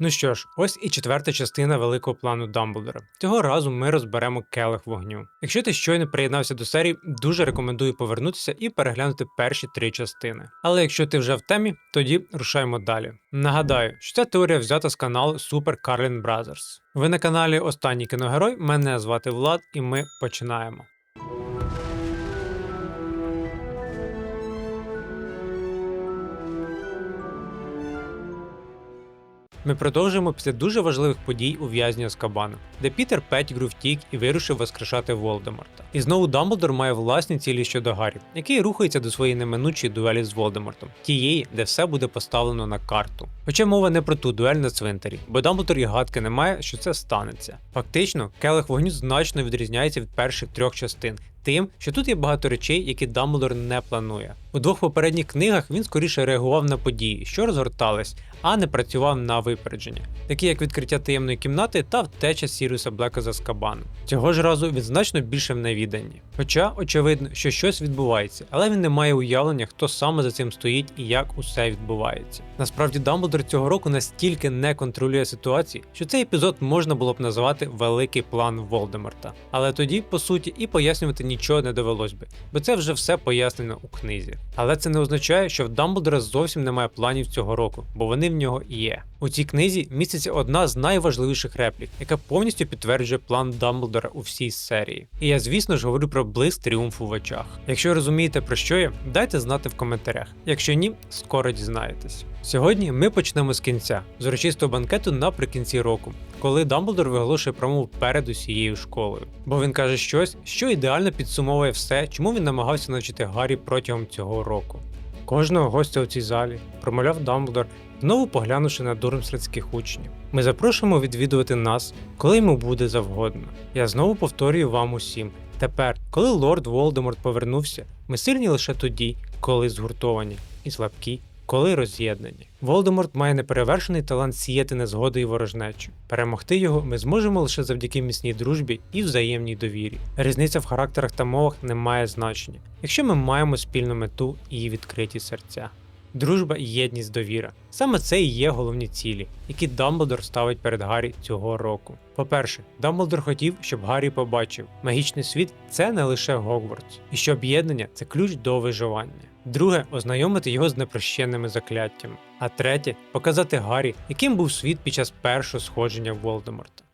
Ну що ж, ось і четверта частина великого плану Дамблдора. Цього разу ми розберемо келих вогню. Якщо ти щойно приєднався до серії, дуже рекомендую повернутися і переглянути перші три частини. Але якщо ти вже в темі, тоді рушаємо далі. Нагадаю, що ця теорія взята з каналу Super Carlin Brothers. Ви на каналі Останній кіногерой. Мене звати Влад, і ми починаємо. Ми продовжуємо після дуже важливих подій у в'язні Азкабану, де Пітер Петтігру втік і вирушив воскрешати Волдеморта. І знову Дамблдор має власні цілі щодо Гаррі, який рухається до своєї неминучої дуелі з Волдемортом, тієї, де все буде поставлено на карту. Хоча мова не про ту дуель на цвинтарі, бо Дамблдор і гадки не має, що це станеться. Фактично, келих вогню значно відрізняється від перших трьох частин. Тим, що тут є багато речей, які Дамблдор не планує. У двох попередніх книгах він скоріше реагував на події, що розгортались, а не працював на випередження, такі як відкриття таємної кімнати та втеча Сіріуса Блека з Азкабану. Цього ж разу він значно більше в невіданні. Хоча очевидно, що щось відбувається, але він не має уявлення, хто саме за цим стоїть і як усе відбувається. Насправді, Дамблдор цього року настільки не контролює ситуації, що цей епізод можна було б назвати великий план Волдеморта. Але тоді, по суті, і пояснювати нічого не довелось би, бо це вже все пояснено у книзі. Але це не означає, що в Дамблдора зовсім немає планів цього року, бо вони в нього є. У цій книзі міститься одна з найважливіших реплік, яка повністю підтверджує план Дамблдора у всій серії. І я, звісно ж, говорю про блиск тріумфу в очах. Якщо розумієте про що я, дайте знати в коментарях. Якщо ні, скоро дізнаєтесь. Сьогодні ми почнемо з кінця, з урочистого банкету наприкінці року, коли Дамблдор виголошує промову перед усією школою. Бо він каже щось, що ідеально підсумовує все, чому він намагався навчити Гаррі протягом цього року. Кожного гостя у цій залі промовляв Дамблдор, знову поглянувши на дурмсредських учнів. Ми запрошуємо відвідувати нас, коли йому буде завгодно. Я знову повторюю вам усім. Тепер, коли лорд Волдеморт повернувся, ми сильні лише тоді, коли згуртовані, і слабкі, коли роз'єднані. Волдеморт має неперевершений талант сіяти незгоди і ворожнечу. Перемогти його ми зможемо лише завдяки міцній дружбі і взаємній довірі. Різниця в характерах та мовах не має значення, якщо ми маємо спільну мету і відкриті серця. Дружба, і єдність, довіра. Саме це і є головні цілі, які Дамблдор ставить перед Гаррі цього року. По-перше, Дамблдор хотів, щоб Гаррі побачив, магічний світ це не лише Гогвартс, і що об'єднання це ключ до виживання. Друге, ознайомити його з непрощенними закляттями. А третє показати Гаррі, яким був світ під час першого сходження Волдеморта.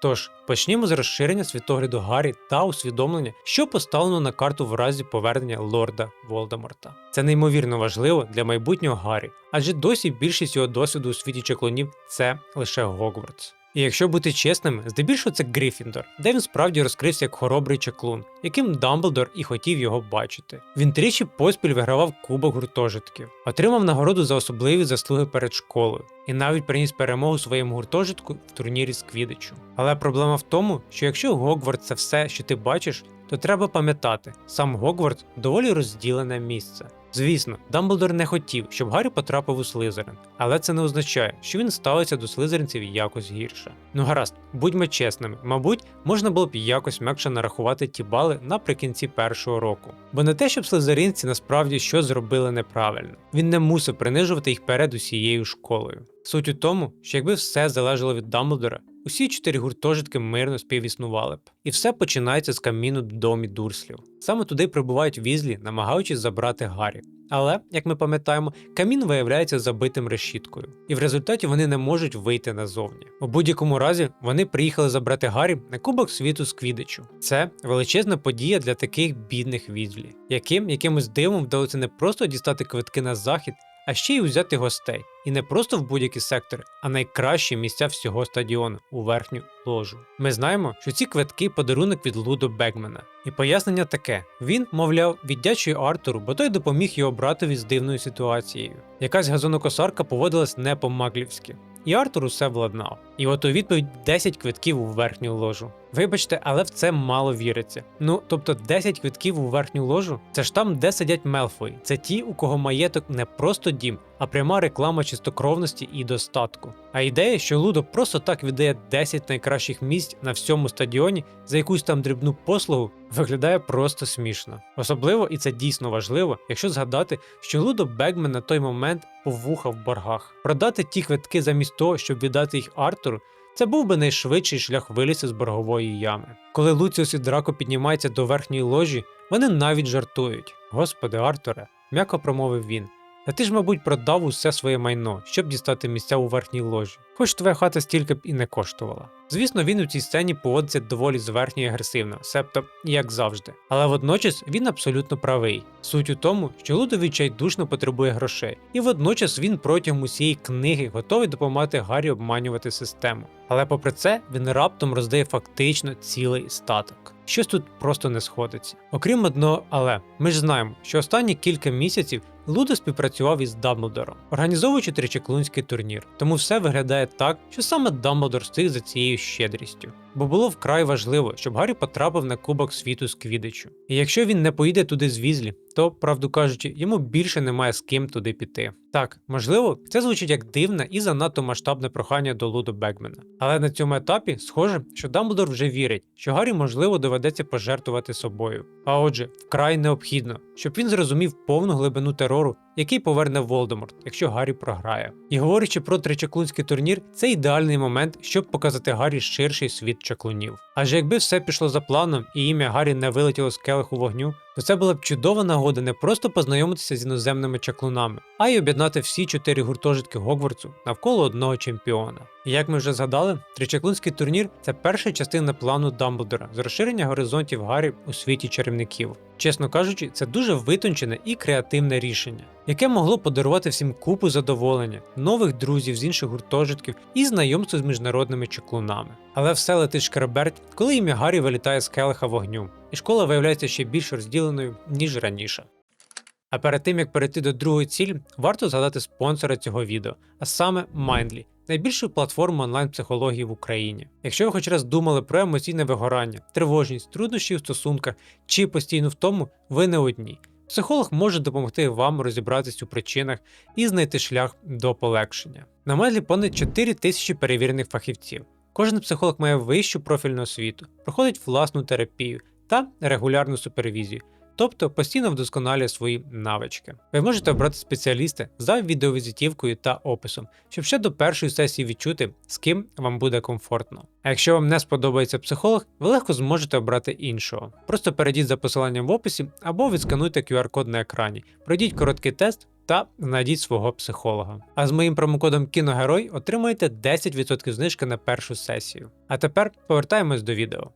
Тож почнімо з розширення світогляду Гаррі та усвідомлення, що поставлено на карту в разі повернення лорда Волдеморта. Це неймовірно важливо для майбутнього Гаррі, адже досі більшість його досвіду у світі чаклунів це лише Гогвартс. І якщо бути чесними, здебільшого це Грифіндор, де він справді розкрився як хоробрий чаклун, яким Дамблдор і хотів його бачити. Він тричі поспіль вигравав кубок гуртожитків, отримав нагороду за особливі заслуги перед школою і навіть приніс перемогу своєму гуртожитку в турнірі з Квідичу. Але проблема в тому, що якщо Гогвартс це все, що ти бачиш, то треба пам'ятати, сам Гогвартс доволі розділене місце. Звісно, Дамблдор не хотів, щоб Гаррі потрапив у Слизерин, але це не означає, що він ставиться до слизеринців якось гірше. Ну гаразд, будьмо чесними, мабуть, можна було б якось м'якше нарахувати ті бали наприкінці першого року. Бо не те, щоб слизеринці насправді щось зробили неправильно. Він не мусив принижувати їх перед усією школою. Суть у тому, що якби все залежало від Дамблдора, усі чотири гуртожитки мирно співіснували б. І все починається з каміну в домі Дурслів. Саме туди прибувають візлі, намагаючись забрати Гаррі. Але, як ми пам'ятаємо, камін виявляється забитим решіткою, і в результаті вони не можуть вийти назовні. У будь-якому разі вони приїхали забрати Гаррі на Кубок світу з Квідичу. Це величезна подія для таких бідних візлі, яким якимось дивом вдалося не просто дістати квитки на захід, а ще й узяти гостей. І не просто в будь-які сектори, а найкращі місця всього стадіону у верхню ложу. Ми знаємо, що ці квитки подарунок від Лудо Бегмена. І пояснення таке: він, мовляв, віддячує Артуру, бо той допоміг його братові з дивною ситуацією. Якась газонокосарка поводилась не по-маглівськи. І Артур усе владнав. І от у відповідь 10 квитків у верхню ложу. Вибачте, але в це мало віриться. Ну тобто 10 квитків у верхню ложу це ж там, де сидять Мелфої. Це ті, у кого маєток не просто дім, а пряма реклама чистокровності і достатку. А ідея, що Лудо просто так віддає 10 найкращих місць на всьому стадіоні за якусь там дрібну послугу, виглядає просто смішно. Особливо, і це дійсно важливо, якщо згадати, що Лудо Бегмен на той момент повуха в боргах. Продати ті квитки замість того, щоб віддати їх Артуру. Це був би найшвидший шлях вилізти з боргової ями. Коли Луціус і Драко піднімаються до верхньої ложі, вони навіть жартують. Господи, Артуре, м'яко промовив він. Та ти ж, мабуть, продав усе своє майно, щоб дістати місця у верхній ложі, хоч твоя хата стільки б і не коштувала. Звісно, він у цій сцені поводиться доволі зверхньо і агресивно, себто як завжди. Але водночас він абсолютно правий. Суть у тому, що Лудо відчайдушно потребує грошей, і водночас він протягом усієї книги готовий допомагати Гаррі обманювати систему. Але попри це, він раптом роздає фактично цілий статок. Щось тут просто не сходиться. Окрім одного, але ми ж знаємо, що останні кілька місяців Лудо співпрацював із Дамблдором, організовуючи тричеклунський турнір. Тому все виглядає так, що саме Дамблдор стиг за цією щедрістю. Бо було вкрай важливо, щоб Гаррі потрапив на Кубок світу з Квідичу. І якщо він не поїде туди з Візлі, то, правду кажучи, йому більше немає з ким туди піти. Так, можливо, це звучить як дивне і занадто масштабне прохання до Лудо Бекмена. Але на цьому етапі схоже, що Дамблдор вже вірить, що Гаррі можливо доведеться пожертвувати собою. А отже, вкрай необхідно, щоб він зрозумів повну глибину терору, який поверне Волдеморт, якщо Гаррі програє. І говорячи про тричаклунський турнір, це ідеальний момент, щоб показати Гаррі ширший світ чаклунів. Адже якби все пішло за планом і ім'я Гаррі не вилетіло з келиху вогню, то це була б чудова нагода не просто познайомитися з іноземними чаклунами, а й об'єднати всі чотири гуртожитки Гогвартсу навколо одного чемпіона. І як ми вже згадали, тричаклунський турнір це перша частина плану Дамблдора з розширення горизонтів Гаррі у світі чарівників. Чесно кажучи, це дуже витончене і креативне рішення, яке могло подарувати всім купу задоволення, нових друзів з інших гуртожитків і знайомство з міжнародними чаклунами. Але все летить шкереберть, коли ім'я Гаррі вилітає з келиха вогню, і школа виявляється ще більш розділеною, ніж раніше. А перед тим як перейти до другої цілі, варто згадати спонсора цього відео, а саме Mindly, найбільшу платформу онлайн-психології в Україні. Якщо ви хоч раз думали про емоційне вигорання, тривожність, труднощі в стосунках чи постійно в тому, ви не одні. Психолог може допомогти вам розібратись у причинах і знайти шлях до полегшення. На Медлі понад 4 тисячі перевірених фахівців. Кожен психолог має вищу профільну освіту, проходить власну терапію та регулярну супервізію, тобто постійно вдосконалює свої навички. Ви можете обрати спеціаліста за відеовізитівкою та описом, щоб ще до першої сесії відчути, з ким вам буде комфортно. А якщо вам не сподобається психолог, ви легко зможете обрати іншого. Просто перейдіть за посиланням в описі або відскануйте QR-код на екрані, пройдіть короткий тест. Та знайдіть свого психолога. А з моїм промокодом Кіногерой отримаєте 10% знижки на першу сесію. А тепер повертаємось до відео.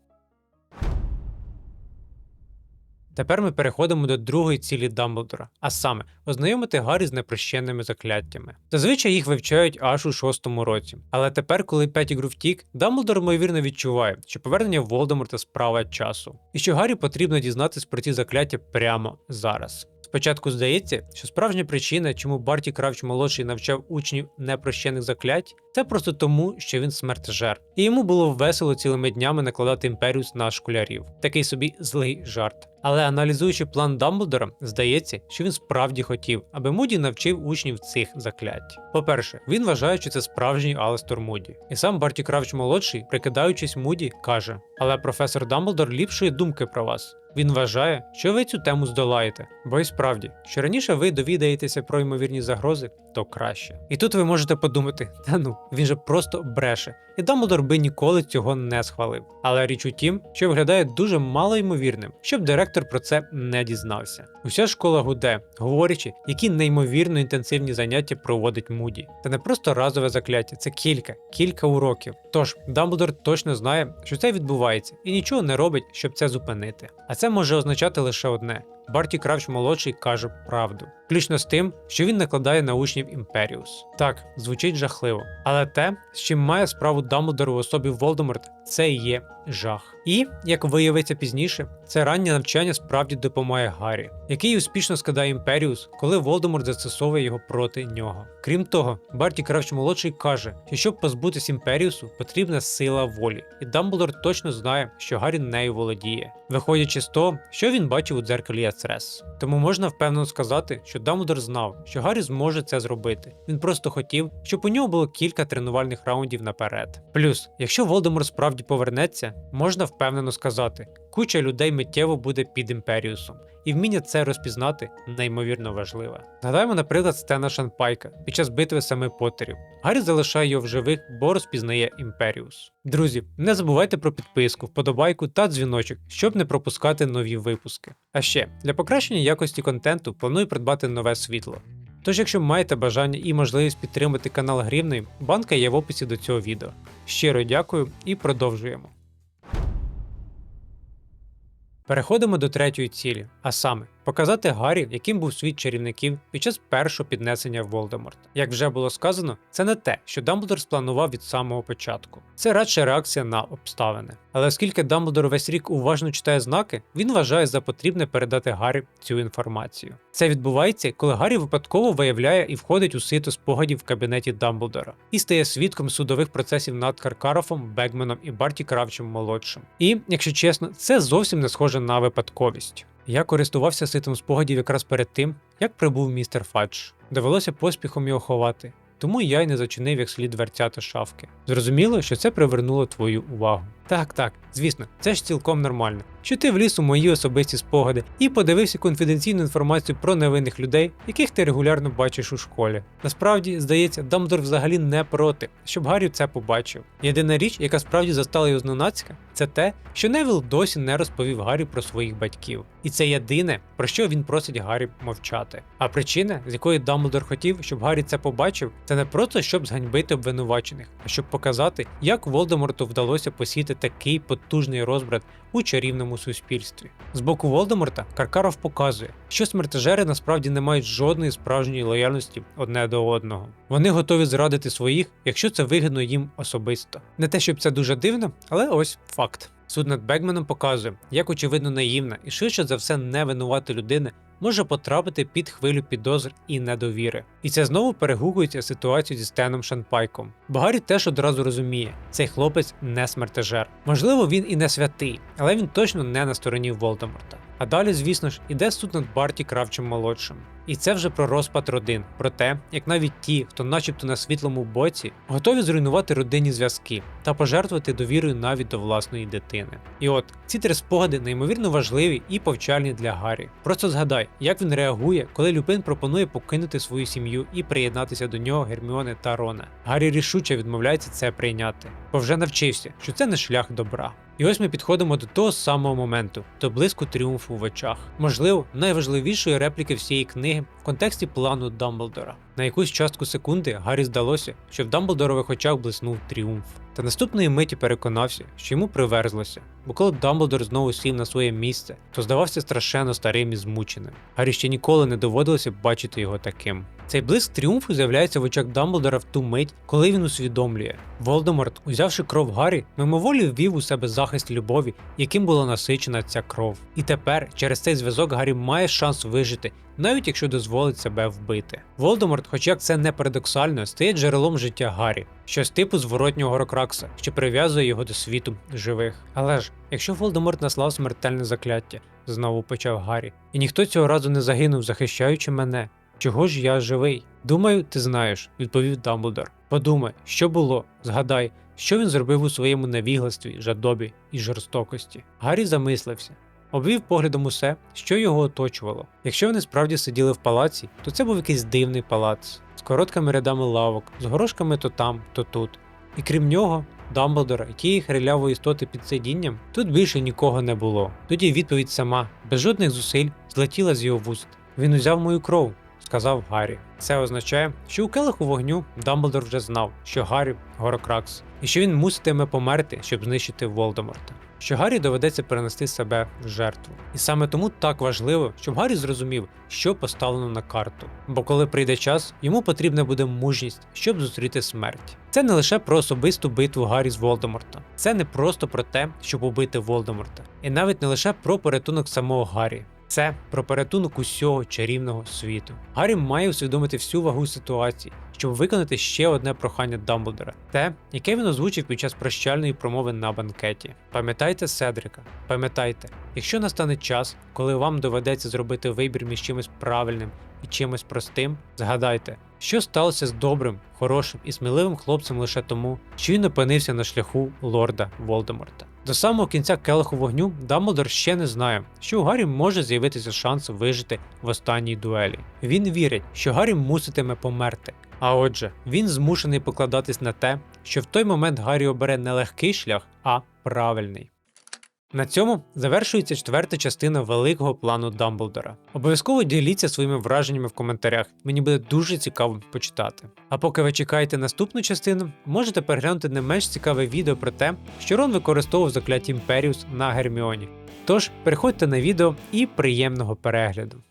Тепер ми переходимо до другої цілі Дамблдора, а саме ознайомити Гаррі з непрощенними закляттями. Зазвичай їх вивчають аж у шостому році. Але тепер, коли Петігру втік, Дамблдор ймовірно відчуває, що повернення Волдеморта справа часу, і що Гаррі потрібно дізнатись про ці закляття прямо зараз. Спочатку здається, що справжня причина, чому Барті Кравч молодший навчав учнів непрощених заклять, це просто тому, що він смертежер, і йому було весело цілими днями накладати імперіус на школярів. Такий собі злий жарт. Але аналізуючи план Дамблдора, здається, що він справді хотів, аби Муді навчив учнів цих заклять. По-перше, він вважає, що це справжній Алестор Муді. І сам Барті Кравч молодший, прикидаючись Муді, каже: Але професор Дамблдор ліпшої думки про вас. Він вважає, що ви цю тему здолаєте, бо і справді, що раніше ви довідаєтеся про ймовірні загрози, то краще. І тут ви можете подумати: та ну, він же просто бреше, і Дамблдор би ніколи цього не схвалив. Але річ у тім, що виглядає дуже мало ймовірним, щоб директор про це не дізнався. Уся школа гуде, говорячи, які неймовірно інтенсивні заняття проводить Муді. Це не просто разове закляття, це кілька, кілька уроків. Тож Дамблдор точно знає, що це відбувається, і нічого не робить, щоб це зупинити. А це може означати лише одне: Барті Кравч молодший каже правду, включно з тим, що він накладає на учнів Імперіус. Так, звучить жахливо, але те, з чим має справу Дамблдор у особі Волдеморт, це і є жах. І, як виявиться пізніше, це раннє навчання справді допомагає Гаррі, який успішно складає Імперіус, коли Волдеморт застосовує його проти нього. Крім того, Барті Кравч молодший каже, що щоб позбутись Імперіусу, потрібна сила волі, і Дамблдор точно знає, що Гаррі нею володіє, виходячи з того, що він бачив у дзеркалі Ацрес. Тому можна впевнено сказати, що Дамблдор знав, що Гаррі зможе це зробити. Він просто хотів, щоб у нього було кілька тренувальних раундів наперед. Плюс, якщо Волдемор справді повернеться, можна впевнено сказати, куча людей миттєво буде під імперіусом, і вміння це розпізнати неймовірно важливе. Згадаємо, наприклад, Стена Шанпайка під час битви семи Поттерів. Гаррі залишає його в живих, бо розпізнає імперіус. Друзі, не забувайте про підписку, вподобайку та дзвіночок, щоб не пропускати нові випуски. А ще для покращення якості контенту планую придбати нове світло. Тож, якщо маєте бажання і можливість підтримати канал Грівної, банка є в описі до цього відео. Щиро дякую і продовжуємо. Переходимо до третьої цілі, а саме показати Гаррі, яким був світ чарівників під час першого піднесення Волдеморта. Як вже було сказано, це не те, що Дамблдор спланував від самого початку. Це радше реакція на обставини. Але оскільки Дамблдор весь рік уважно читає знаки, він вважає за потрібне передати Гаррі цю інформацію. Це відбувається, коли Гаррі випадково виявляє і входить у сито спогадів в кабінеті Дамблдора і стає свідком судових процесів над Каркарофом, Бегменом і Барті Кравчем молодшим. І, якщо чесно, це зовсім не схоже на випадковість. Я користувався ситом спогадів якраз перед тим, як прибув містер Фадж. Довелося поспіхом його ховати, тому я й не зачинив як слід дверця та шафки. Зрозуміло, що це привернуло твою увагу. Так, так, звісно, це ж цілком нормально. Що ти вліз у мої особисті спогади і подивився конфіденційну інформацію про невинних людей, яких ти регулярно бачиш у школі. Насправді, здається, Дамблдор взагалі не проти, щоб Гаррі це побачив. Єдина річ, яка справді застала його зненацька, це те, що Невіл досі не розповів Гаррі про своїх батьків. І це єдине, про що він просить Гаррі мовчати. А причина, з якої Дамблдор хотів, щоб Гаррі це побачив, це не просто щоб зганьбити обвинувачених, а щоб показати, як Волдеморту вдалося посіти такий потужний розбрат у чарівному суспільстві. З боку Волдеморта Каркаров показує, що смертежери насправді не мають жодної справжньої лояльності одне до одного. Вони готові зрадити своїх, якщо це вигідно їм особисто. Не те, щоб це дуже дивно, але ось факт. Суд над Бекменом показує, як очевидно наївна і швидше за все не винувата людина може потрапити під хвилю підозр і недовіри. І це знову перегукується ситуацію зі Стеном Шанпайком. Бо Гаррі теж одразу розуміє, цей хлопець не смертежер. Можливо, він і не святий, але він точно не на стороні Волдеморта. А далі, звісно ж, іде суд над Барті Кравчем молодшим. І це вже про розпад родин, про те, як навіть ті, хто начебто на світлому боці, готові зруйнувати родинні зв'язки та пожертвувати довірою навіть до власної дитини. І от ці три спогади неймовірно важливі і повчальні для Гаррі. Просто згадай, як він реагує, коли Люпин пропонує покинути свою сім'ю і приєднатися до нього Герміони та Рона. Гаррі рішуче відмовляється це прийняти, бо вже навчився, що це не шлях добра. І ось ми підходимо до того самого моменту, до блиску тріумфу в очах. Можливо, найважливішої репліки всієї книги в контексті плану Дамблдора. На якусь частку секунди Гаррі здалося, що в Дамблдорових очах блиснув тріумф. Та наступної миті переконався, що йому приверзлося, бо коли Дамблдор знову сів на своє місце, то здавався страшенно старим і змученим. Гаррі ще ніколи не доводилося бачити його таким. Цей блиск тріумфу з'являється в очах Дамблдора в ту мить, коли він усвідомлює. Волдеморт, узявши кров Гаррі, мимоволі ввів у себе захист любові, яким була насичена ця кров. І тепер, через цей зв'язок, Гаррі має шанс вижити, навіть якщо дозволить себе вбити. Волдеморт, хоч як це не парадоксально, стає джерелом життя Гаррі, щось типу зворотнього Рокракса, що прив'язує його до світу живих. Але ж, якщо Волдеморт наслав смертельне закляття, знову почав Гаррі, і ніхто цього разу не загинув, захищаючи мене. Чого ж я живий? Думаю, ти знаєш, відповів Дамблдор. Подумай, що було, згадай, що він зробив у своєму невігластві, жадобі і жорстокості. Гаррі замислився. Обвів поглядом усе, що його оточувало. Якщо вони справді сиділи в палаці, то це був якийсь дивний палац з короткими рядами лавок, з горошками то там, то тут. І крім нього, Дамблдора і тієї хрилявої істоти під сидінням, тут більше нікого не було. Тоді відповідь сама, без жодних зусиль, злетіла з його вуст. Він узяв мою кров, сказав Гаррі. Це означає, що у келиху вогню Дамблдор вже знав, що Гаррі Горокракс, і що він муситиме померти, щоб знищити Волдеморта. Що Гаррі доведеться перенести себе в жертву. І саме тому так важливо, щоб Гаррі зрозумів, що поставлено на карту. Бо коли прийде час, йому потрібна буде мужність, щоб зустріти смерть. Це не лише про особисту битву Гаррі з Волдеморта. Це не просто про те, щоб убити Волдеморта, і навіть не лише про порятунок самого Гаррі. Це про порятунок усього чарівного світу. Гаррі має усвідомити всю вагу ситуації, щоб виконати ще одне прохання Дамблдора, те, яке він озвучив під час прощальної промови на банкеті. Пам'ятайте Седрика, пам'ятайте, якщо настане час, коли вам доведеться зробити вибір між чимось правильним і чимось простим, згадайте, що сталося з добрим, хорошим і сміливим хлопцем лише тому, що він опинився на шляху лорда Волдеморта. До самого кінця келиху вогню Дамблдор ще не знає, що у Гаррі може з'явитися шанс вижити в останній дуелі. Він вірить, що Гаррі муситиме померти. А отже, він змушений покладатись на те, що в той момент Гаррі обере не легкий шлях, а правильний. На цьому завершується четверта частина великого плану Дамблдора. Обов'язково діліться своїми враженнями в коментарях, мені буде дуже цікаво почитати. А поки ви чекаєте наступну частину, можете переглянути не менш цікаве відео про те, що Рон використовував закляття Імперіус на Герміоні. Тож переходьте на відео і приємного перегляду.